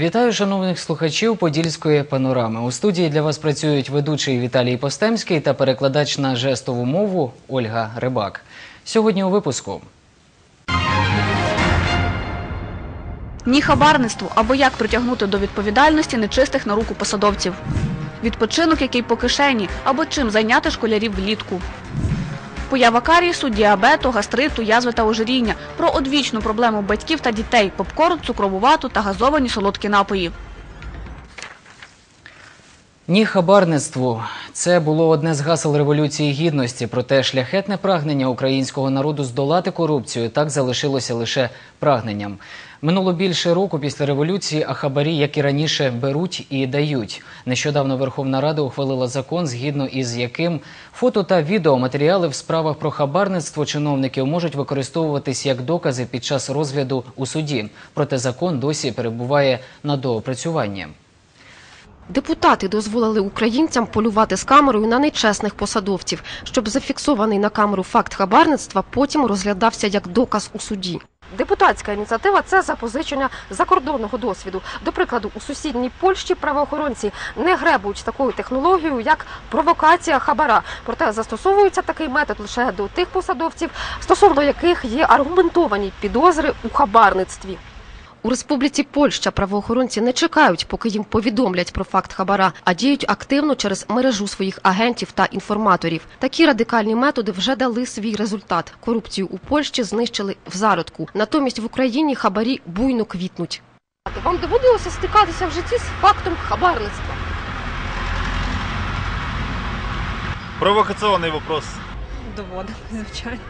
Вітаю шановних слухачів Подільської панорами. У студії для вас працюють ведучий Віталій Постемський та перекладач на жестову мову Ольга Рибак. Сьогодні у випуску. Ні хабарництву або як притягнути до відповідальності нечистих на руку посадовців. Відпочинок, який по кишені, або чим зайняти школярів влітку. Поява карісу, діабету, гастриту, язви та ожиріння. Про одвічну проблему батьків та дітей – попкорн, цукрову вату та газовані солодкі напої. Ні хабарництву. Це було одне з гасел Революції Гідності. Проте шляхетне прагнення українського народу здолати корупцію так залишилося лише прагненням. Минуло більше року після революції, а хабарі, як і раніше, беруть і дають. Нещодавно Верховна Рада ухвалила закон, згідно із яким фото та відеоматеріали в справах про хабарництво чиновників можуть використовуватись як докази під час розгляду у суді. Проте закон досі перебуває на доопрацюванні. Депутати дозволили українцям полювати з камерою на нечесних посадовців, щоб зафіксований на камеру факт хабарництва потім розглядався як доказ у суді. Депутатська ініціатива це запозичення закордонного досвіду. До прикладу, у сусідній Польщі правоохоронці не гребують такою технологією, як провокація хабара. Проте застосовується такий метод лише до тих посадовців, стосовно яких є аргументовані підозри у хабарництві. У Республіці Польща правоохоронці не чекають, поки їм повідомлять про факт хабара, а діють активно через мережу своїх агентів та інформаторів. Такі радикальні методи вже дали свій результат. Корупцію у Польщі знищили в зародку. Натомість в Україні хабарі буйно квітнуть. Вам доводилося стикатися в житті з фактом хабарництва? Провокационный вопрос. Доводилось, звичайно.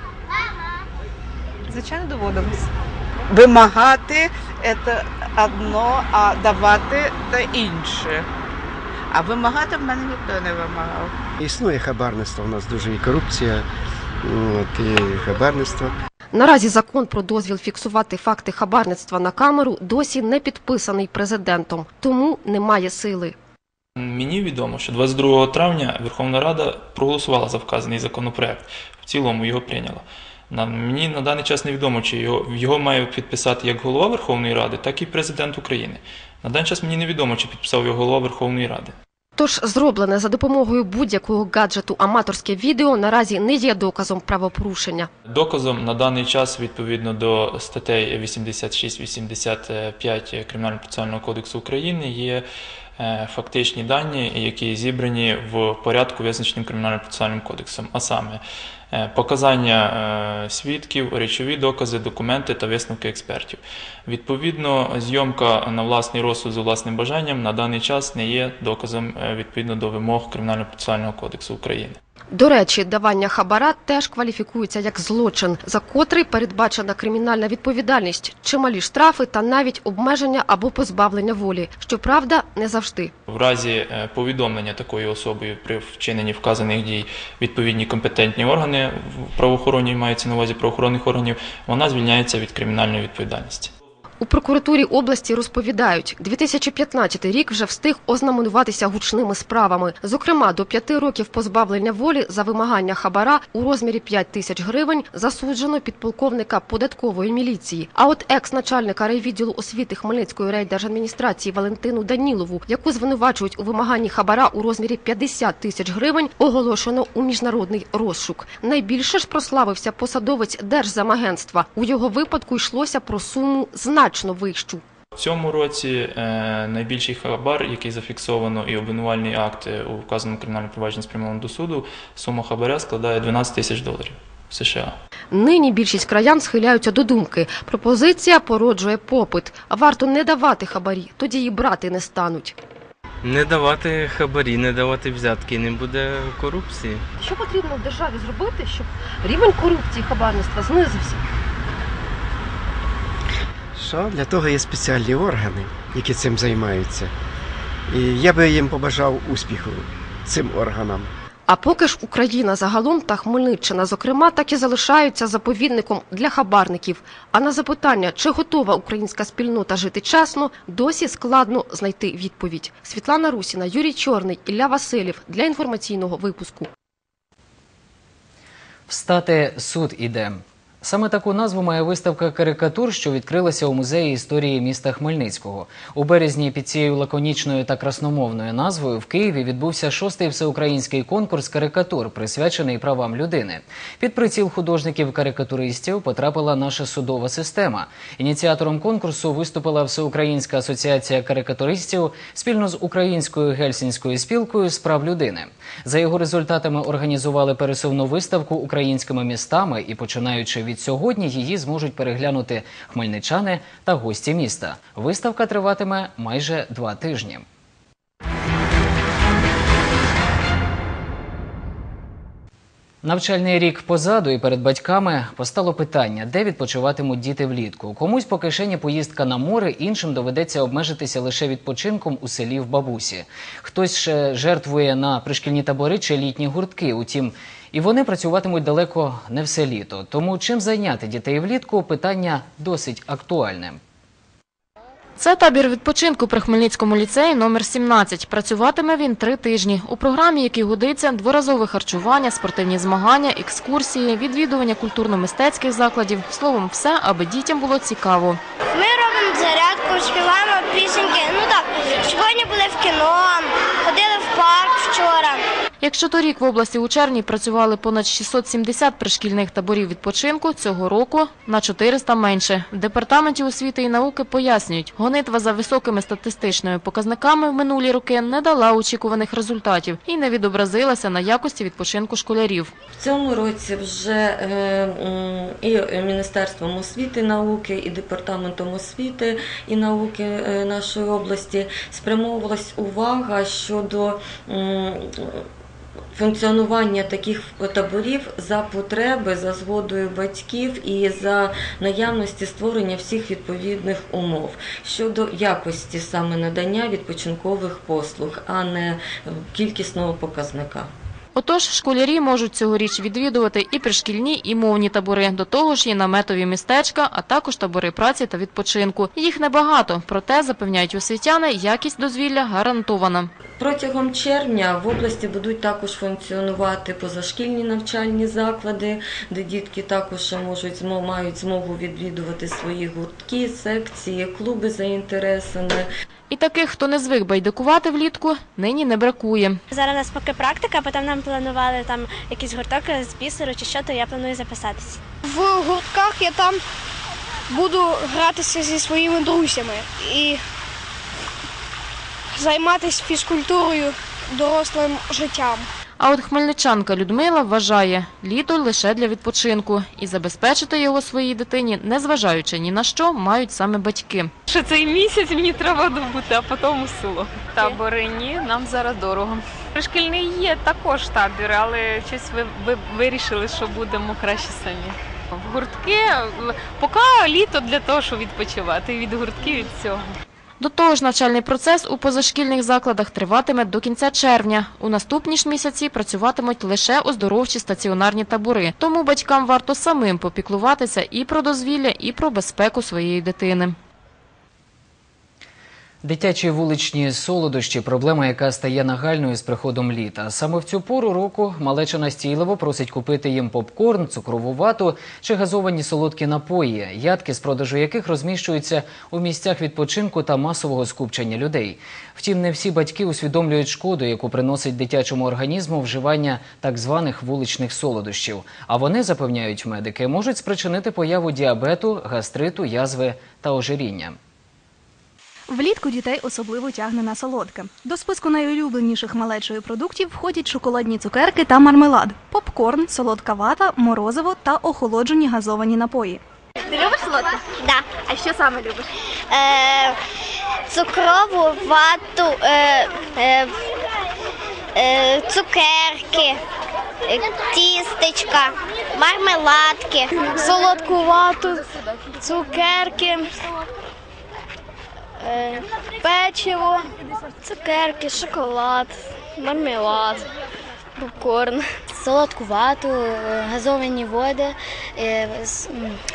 Звичайно, доводилось. Вимагати це одно, а давати це інше. А вимагати в мене ніхто не вимагав. Існує хабарництво, у нас дуже і корупція, от, і хабарництво. Наразі закон про дозвіл фіксувати факти хабарництва на камеру досі не підписаний президентом, тому немає сили. Мені відомо, що 22 травня Верховна Рада проголосувала за вказаний законопроект. В цілому його прийняла. Мені на даний час невідомо, чи його його має підписати як голова Верховної Ради, так і президент України. На даний час мені невідомо, чи підписав його голова Верховної Ради. Тож зроблене за допомогою будь-якого гаджету аматорське відео наразі не є доказом правопорушення. Доказом на даний час, відповідно до статей 86-85 Кримінально-процесуального кодексу України, є фактичні дані, які зібрані в порядку, визначеним Кримінально-процесуальним кодексом, а саме е, показання е, свідків, речові докази, документи та висновки експертів. Відповідно, зйомка на власний розсуд за власним бажанням на даний час не є доказом е, відповідно до вимог Кримінально-процесуального кодексу України. До речі, давання хабара теж кваліфікується як злочин, за котрий передбачена кримінальна відповідальність, чималі штрафи та навіть обмеження або позбавлення волі. Щоправда, не завжди. В разі е, повідомлення такою особою при вчиненні вказаних дій відповідні компетентні органи в правоохоронній мається на увазі правоохоронних органів, вона звільняється від кримінальної відповідальності. У прокуратурі області розповідають, 2015 рік вже встиг ознаменуватися гучними справами. Зокрема, до п'яти років позбавлення волі за вимагання хабара у розмірі 5 тисяч гривень засуджено підполковника податкової міліції. А от екс-начальника райвідділу освіти Хмельницької райдержадміністрації Валентину Данілову, яку звинувачують у вимаганні хабара у розмірі 50 тисяч гривень, оголошено у міжнародний розшук. Найбільше ж прославився посадовець Держзамагентства. У його випадку йшлося про суму значно вищу. В цьому році е, найбільший хабар, який зафіксовано, і обвинувальний акт е, у вказаному кримінальному провадженні спрямовано до суду, сума хабаря складає 12 тисяч доларів США. Нині більшість краян схиляються до думки. Пропозиція породжує попит. Варто не давати хабарі, тоді і брати не стануть. Не давати хабарі, не давати взятки, не буде корупції. Що потрібно в державі зробити, щоб рівень корупції хабарництва знизився? Що для того є спеціальні органи, які цим займаються. І я би їм побажав успіху цим органам. А поки ж Україна загалом та Хмельниччина, зокрема, так і залишаються заповідником для хабарників. А на запитання, чи готова українська спільнота жити чесно, досі складно знайти відповідь. Світлана Русіна, Юрій Чорний, Ілля Василів для інформаційного випуску. Встати суд іде. Саме таку назву має виставка карикатур, що відкрилася у музеї історії міста Хмельницького. У березні під цією лаконічною та красномовною назвою в Києві відбувся шостий всеукраїнський конкурс карикатур, присвячений правам людини. Під приціл художників-карикатуристів потрапила наша судова система. Ініціатором конкурсу виступила Всеукраїнська асоціація карикатуристів спільно з Українською гельсінською спілкою з прав людини. За його результатами організували пересувну виставку українськими містами і починаючи від сьогодні її зможуть переглянути хмельничани та гості міста. Виставка триватиме майже два тижні. Навчальний рік позаду і перед батьками постало питання, де відпочиватимуть діти влітку. Комусь по кишені поїздка на море, іншим доведеться обмежитися лише відпочинком у селі в бабусі. Хтось ще жертвує на пришкільні табори чи літні гуртки. Утім, і вони працюватимуть далеко не все літо. Тому чим зайняти дітей влітку питання досить актуальне. Це табір відпочинку при Хмельницькому ліцеї номер 17. Працюватиме він три тижні. У програмі, якій годиться, дворазове харчування, спортивні змагання, екскурсії, відвідування культурно-мистецьких закладів. Словом, все, аби дітям було цікаво. Ми робимо зарядку, співаємо пісеньки. Ну так, сьогодні були в кіно, Якщо торік в області у червні працювали понад 670 пришкільних таборів відпочинку, цього року на 400 менше. В департаменті освіти і науки пояснюють, гонитва за високими статистичними показниками в минулі роки не дала очікуваних результатів і не відобразилася на якості відпочинку школярів. В цьому році вже е, і Міністерством освіти і науки, і департаментом освіти і науки е, нашої області спрямовувалась увага щодо функціонування таких таборів за потреби, за згодою батьків і за наявності створення всіх відповідних умов щодо якості саме надання відпочинкових послуг, а не кількісного показника. Отож, школярі можуть цьогоріч відвідувати і пришкільні, і мовні табори. До того ж є наметові містечка, а також табори праці та відпочинку. Їх небагато, проте, запевняють освітяни, якість дозвілля гарантована. Протягом червня в області будуть також функціонувати позашкільні навчальні заклади, де дітки також можуть мають змогу відвідувати свої гуртки, секції, клуби за інтересами. І таких, хто не звик байдикувати влітку, нині не бракує. Зараз у нас поки практика, потім нам планували там якийсь гурток з бісеру чи що, то я планую записатися. В гуртках я там буду гратися зі своїми друзями і займатися фізкультурою, дорослим життям. А от хмельничанка Людмила вважає, літо лише для відпочинку і забезпечити його своїй дитині, незважаючи ні на що, мають саме батьки. Що цей місяць мені треба добути, а потім у село. Табори ні, нам зараз дорого. Пришкільний є також табір, але щось ви, ви вирішили, що будемо краще самі. В гуртки поки літо для того, щоб відпочивати. Від гуртків від всього. До того ж, навчальний процес у позашкільних закладах триватиме до кінця червня. У наступні ж місяці працюватимуть лише оздоровчі стаціонарні табори. Тому батькам варто самим попіклуватися і про дозвілля, і про безпеку своєї дитини. Дитячі вуличні солодощі проблема, яка стає нагальною з приходом літа. Саме в цю пору року малеча настійливо просить купити їм попкорн, цукрову вату чи газовані солодкі напої, ядки з продажу яких розміщуються у місцях відпочинку та масового скупчення людей. Втім, не всі батьки усвідомлюють шкоду, яку приносить дитячому організму вживання так званих вуличних солодощів. А вони запевняють медики, можуть спричинити появу діабету, гастриту, язви та ожиріння. Влітку дітей особливо тягне на солодке. До списку найулюбленіших малечої продуктів входять шоколадні цукерки та мармелад, попкорн, солодка вата, морозиво та охолоджені газовані напої. Ти любиш солодке? Да. А що саме любиш? Е, цукрову вату, е, е, е, цукерки, е, тістечка, мармеладки. Солодку вату, цукерки, печиво, цукерки, шоколад, мармелад, попкорн. Солодку вату, е, газовані води, е,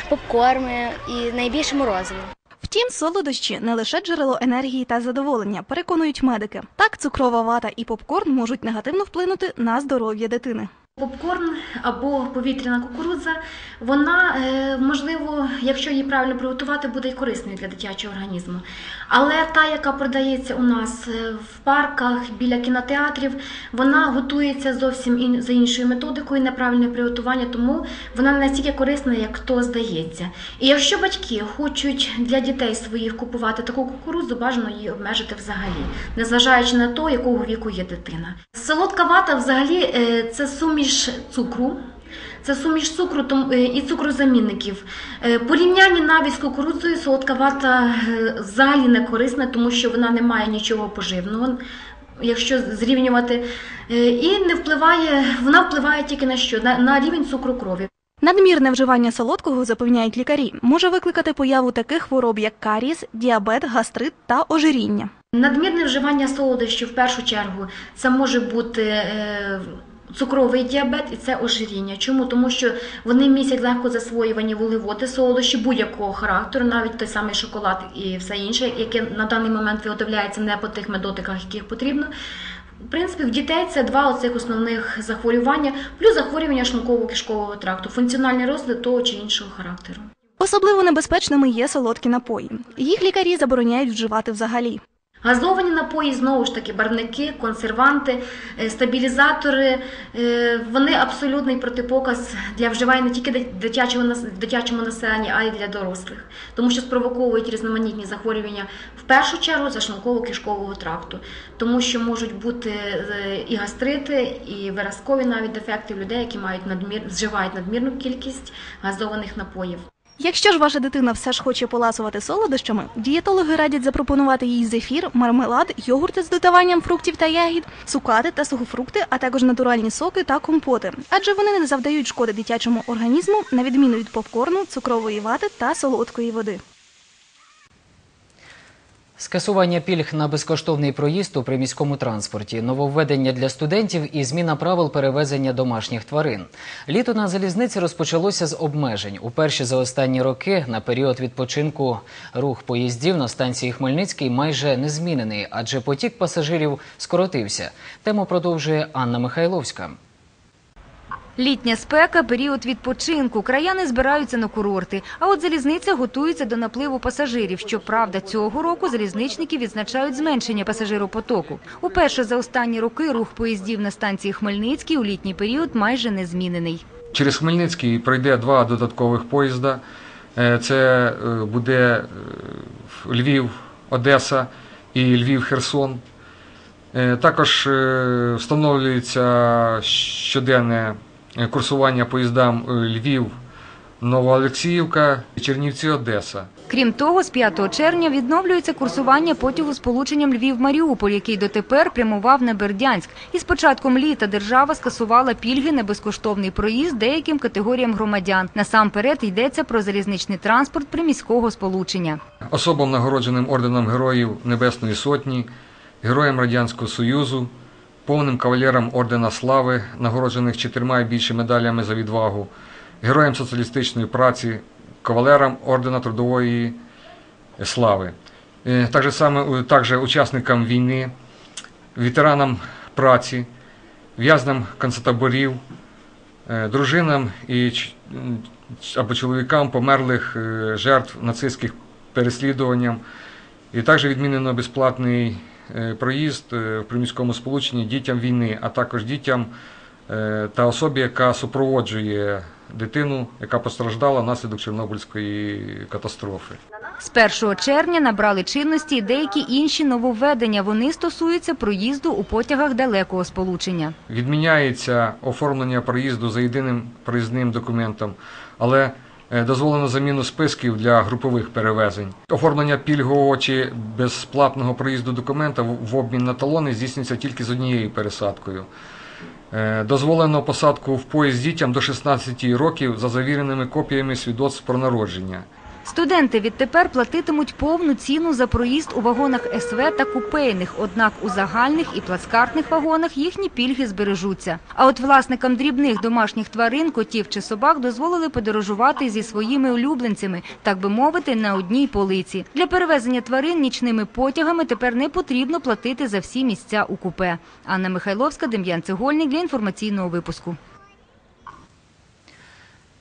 попкорми і найбільше морозиво. Втім, солодощі не лише джерело енергії та задоволення, переконують медики. Так, цукрова вата і попкорн можуть негативно вплинути на здоров'я дитини. Попкорн або повітряна кукурудза, вона е, можливо, якщо її правильно приготувати, буде й корисною для дитячого організму. Але та, яка продається у нас е, в парках біля кінотеатрів, вона готується зовсім за іншою методикою, неправильне приготування, тому вона не настільки корисна, як то здається. І якщо батьки хочуть для дітей своїх купувати таку кукурудзу, бажано її обмежити взагалі, незважаючи на те, якого віку є дитина. Солодка вата взагалі е, це суміш цукру. Це суміш цукру е, і цукрозамінників. Е, Порівнянні навіть з кукурудзою солодка вата е, взагалі не корисна, тому що вона не має нічого поживного, якщо зрівнювати. І не впливає, вона впливає тільки на що? На, на рівень цукру крові. Надмірне вживання солодкого, запевняють лікарі, може викликати появу таких хвороб, як карієс, діабет, гастрит та ожиріння. Надмірне вживання солодощів в першу чергу це може бути е, цукровий діабет і це ожиріння. Чому? Тому що вони містять легко засвоювані вуглеводи, солодощі будь-якого характеру, навіть той самий шоколад і все інше, яке на даний момент виготовляється не по тих методиках, яких потрібно. В принципі, в дітей це два оцих основних захворювання, плюс захворювання шлунково-кишкового тракту, функціональний розлад того чи іншого характеру. Особливо небезпечними є солодкі напої. Їх лікарі забороняють вживати взагалі. Газовані напої, знову ж таки, барвники, консерванти, е, стабілізатори, е, вони абсолютний протипоказ для вживання не тільки дитячого дитячому населенні, а й для дорослих, тому що спровоковують різноманітні захворювання в першу чергу за шлунково-кишкового тракту, тому що можуть бути е, і гастрити, і виразкові навіть дефекти в людей, які мають надмір, вживають надмірну кількість газованих напоїв. Якщо ж ваша дитина все ж хоче поласувати солодощами, дієтологи радять запропонувати їй зефір, мармелад, йогурти з додаванням фруктів та ягід, цукати та сухофрукти, а також натуральні соки та компоти, адже вони не завдають шкоди дитячому організму, на відміну від попкорну, цукрової вати та солодкої води. Скасування пільг на безкоштовний проїзд у приміському транспорті, нововведення для студентів і зміна правил перевезення домашніх тварин. Літо на залізниці розпочалося з обмежень. Уперше за останні роки на період відпочинку рух поїздів на станції Хмельницький майже не змінений, адже потік пасажирів скоротився. Тему продовжує Анна Михайловська. Літня спека – період відпочинку. Краяни збираються на курорти. А от залізниця готується до напливу пасажирів. Щоправда, цього року залізничники відзначають зменшення пасажиропотоку. Уперше за останні роки рух поїздів на станції Хмельницький у літній період майже не змінений. Через Хмельницький пройде два додаткових поїзда. Е, Це е, буде е, Львів, Одеса і Львів-Херсон. Е, Також встановлюється щоденне курсування поїздам е, Львів, Новоолексіївка, Чернівці, Одеса. Крім того, з 5 червня відновлюється курсування потягу з полученням Львів-Маріуполь, який дотепер прямував на Бердянськ. І з початком літа держава скасувала пільги на безкоштовний проїзд деяким категоріям громадян. Насамперед йдеться про залізничний транспорт приміського сполучення. Особам, нагородженим орденом Героїв Небесної Сотні, Героям Радянського Союзу, повним кавалерам Ордена Слави, нагороджених чотирма і більше медалями за відвагу, Героям соціалістичної праці, кавалерам Ордена Трудової Слави. Е, Так же саме, також учасникам війни, ветеранам праці, в'язням концтаборів, е, дружинам і або чоловікам померлих е, жертв нацистських переслідуванням. І також відмінено безплатний проїзд е, в приміському сполученні дітям війни, а також дітям е, та особі, яка супроводжує дитину, яка постраждала внаслідок Чорнобильської катастрофи. З 1 червня набрали чинності деякі інші нововведення. Вони стосуються проїзду у потягах далекого сполучення. Відміняється оформлення проїзду за єдиним проїзним документом, але е, дозволено заміну списків для групових перевезень. Оформлення пільгового чи безплатного проїзду документа в в обмін на талони здійснюється тільки з однією пересадкою. Е, Дозволено посадку в поїзд дітям до 16 років за завіреними копіями свідоцтв про народження. Студенти відтепер платитимуть повну ціну за проїзд у вагонах СВ та купейних, однак у загальних і плацкартних вагонах їхні пільги збережуться. А от власникам дрібних домашніх тварин, котів чи собак дозволили подорожувати зі своїми улюбленцями, так би мовити, на одній полиці. Для перевезення тварин нічними потягами тепер не потрібно платити за всі місця у купе. Анна Михайловська, Дем'ян Цегольник для інформаційного випуску.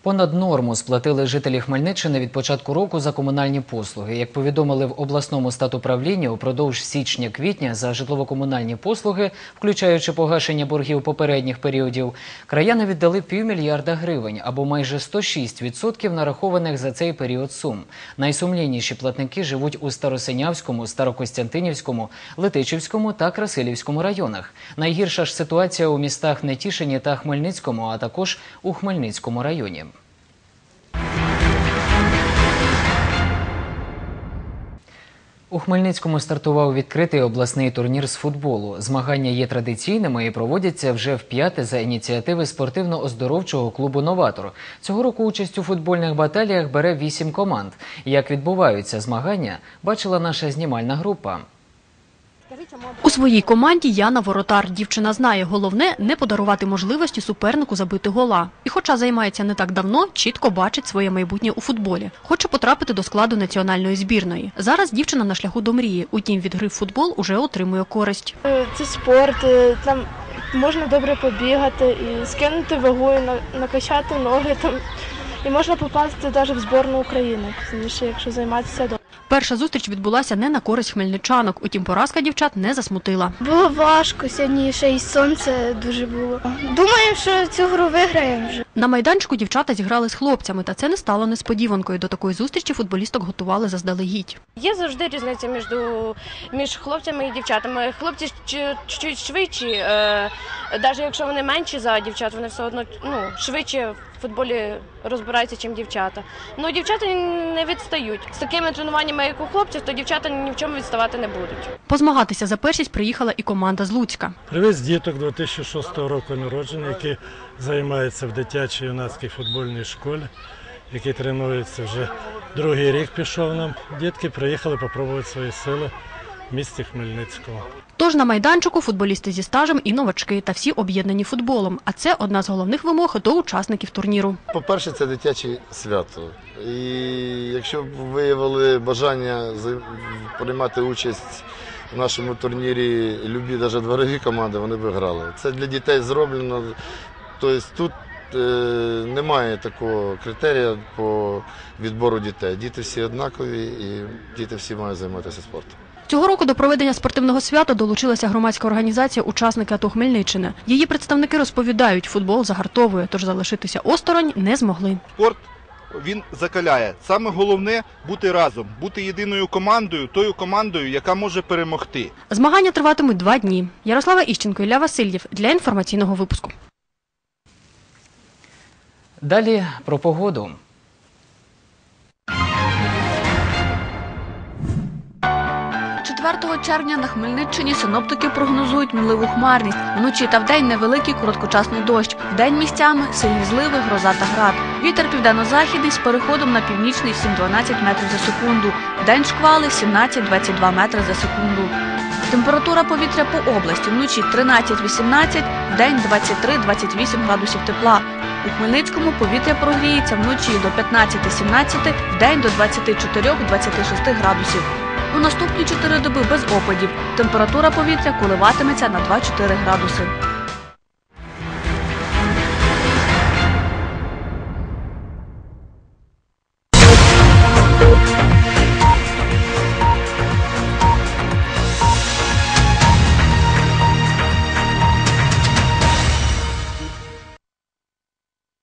Понад норму сплатили жителі Хмельниччини від початку року за комунальні послуги. Як повідомили в обласному статуправлінні, упродовж січня-квітня за житлово-комунальні послуги, включаючи погашення боргів попередніх періодів, краяни віддали півмільярда гривень або майже 106% нарахованих за цей період сум. Найсумлінніші платники живуть у Старосинявському, Старокостянтинівському, Летичівському та Красилівському районах. Найгірша ж ситуація у містах Нетішині та Хмельницькому, а також у Хмельницькому районі. У Хмельницькому стартував відкритий обласний турнір з футболу. Змагання є традиційними і проводяться вже вп'яте за ініціативи спортивно-оздоровчого клубу Новатор. Цього року участь у футбольних баталіях бере вісім команд. Як відбуваються змагання, бачила наша знімальна група. У своїй команді Яна Воротар. Дівчина знає, головне не подарувати можливості супернику забити гола. І хоча займається не так давно, чітко бачить своє майбутнє у футболі. Хоче потрапити до складу національної збірної. Зараз дівчина на шляху до мрії. Утім, від гри в футбол уже отримує користь. Е, Це спорт, е, там можна добре побігати і скинути вагу, накачати ноги там. І можна попасти навіть в збірну України, якщо займатися добре. Перша зустріч відбулася не на користь хмельничанок. Утім, поразка дівчат не засмутила. Було важко сьогодні, ще й сонце дуже було. Думаю, що цю гру виграємо вже. На майданчику дівчата зіграли з хлопцями, та це не стало несподіванкою. До такої зустрічі футболісток готували заздалегідь. Є завжди різниця між, між хлопцями і дівчатами. Хлопці чуть швидші, е, навіть якщо вони менші за дівчат, вони все одно ну, швидше в футболі розбираються, ніж дівчата. Ну, дівчата не відстають. З такими тренуваннями, як у хлопців, то дівчата ні в чому відставати не будуть. Позмагатися за першість приїхала і команда з Луцька. Привіз діток 2006 року народження, які займаються в дитячій юнацькій футбольній школі, які тренуються вже другий рік пішов нам. Дітки приїхали попробувати свої сили в місті Хмельницького. Тож на майданчику футболісти зі стажем і новачки, та всі об'єднані футболом. А це одна з головних вимог до учасників турніру. По-перше, це дитяче свято. І якщо б виявили бажання приймати участь в нашому турнірі любі навіть дворові команди, вони б грали. Це для дітей зроблено. Тобто тут е, немає такого критерія по відбору дітей. Діти всі однакові і діти всі мають займатися спортом. Цього року до проведення спортивного свята долучилася громадська організація Учасники АТО Хмельниччини. Її представники розповідають, футбол загартовує, тож залишитися осторонь не змогли. Спорт він закаляє. Саме головне бути разом, бути єдиною командою, тою командою, яка може перемогти. Змагання триватимуть два дні. Ярослава Іщенко, Ілля Васильєв для інформаційного випуску. Далі про погоду. Четвертого червня на Хмельниччині синоптики прогнозують мінливу хмарність. Вночі та вдень невеликий короткочасний дощ. Вдень місцями сильні зливи, гроза та град. Вітер південно-західний з переходом на північний 7-12 метрів за секунду. Вдень шквали 17-22 метри за секунду. Температура повітря по області вночі 13-18, вдень 23-28 градусів тепла. У Хмельницькому повітря прогріється вночі до 15-17, вдень до 24-26 градусів. У наступні 4 доби без опадів. Температура повітря коливатиметься на 2-4 градуси.